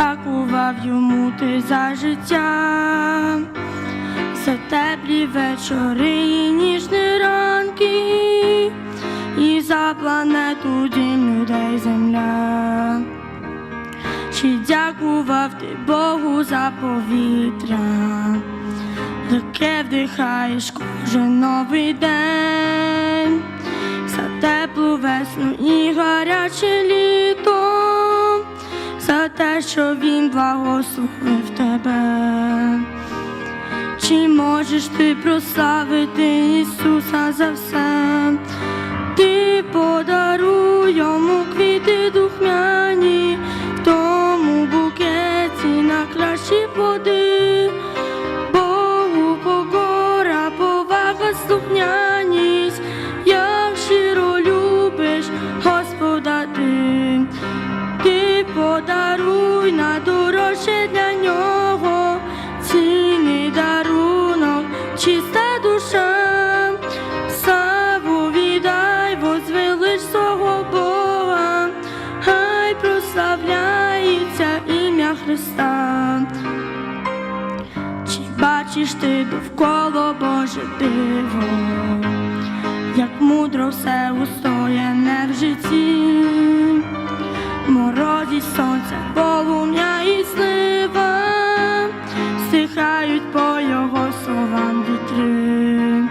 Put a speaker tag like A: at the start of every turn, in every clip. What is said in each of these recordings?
A: дав йому ти за життя, за теплі вечори і ніжні ранки, і за планету дім людей земля. Чи дякував ти Богу за повітря, яке вдихаєш кожен новий день, що він благословив тебе. Чи можеш ти прославити Ісуса за все? Христа. Чи бачиш ти довкола Боже диво, як мудро все устояне в житті, морозі сонця, полум'я і слива, стихають по його словам вітри.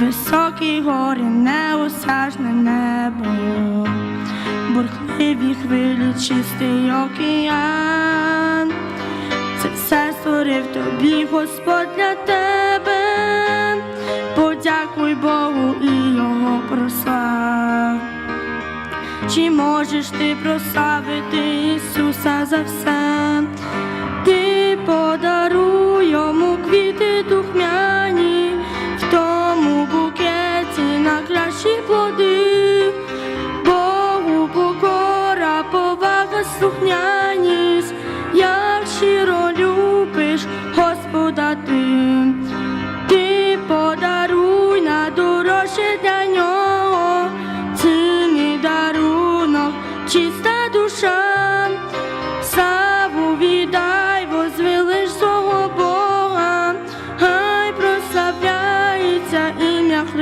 A: Високі гори, неосяжне небо, бурхливі хвилі, чистий океан. Це все створив тобі Господь для тебе. Подякуй Богу і Його прослав. Чи можеш ти прославити Ісуса за все?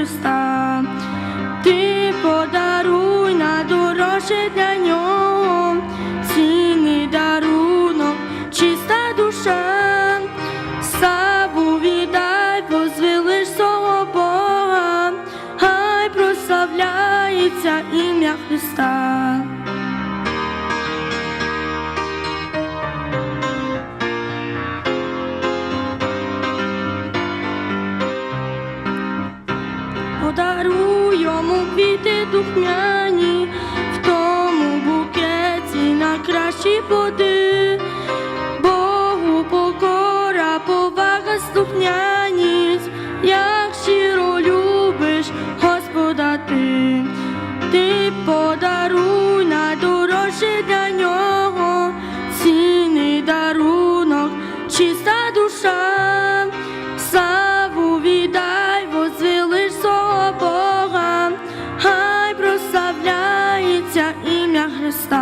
A: Христа. Ти подаруй на дорожче для нього, цінний дарунок, чиста душа. Славу віддай, возвелиш свого Бога, хай прославляється ім'я Христа. Подаруй йому квіти духмяні, в тому букеті на кращі плоди, ім'я Христа, хай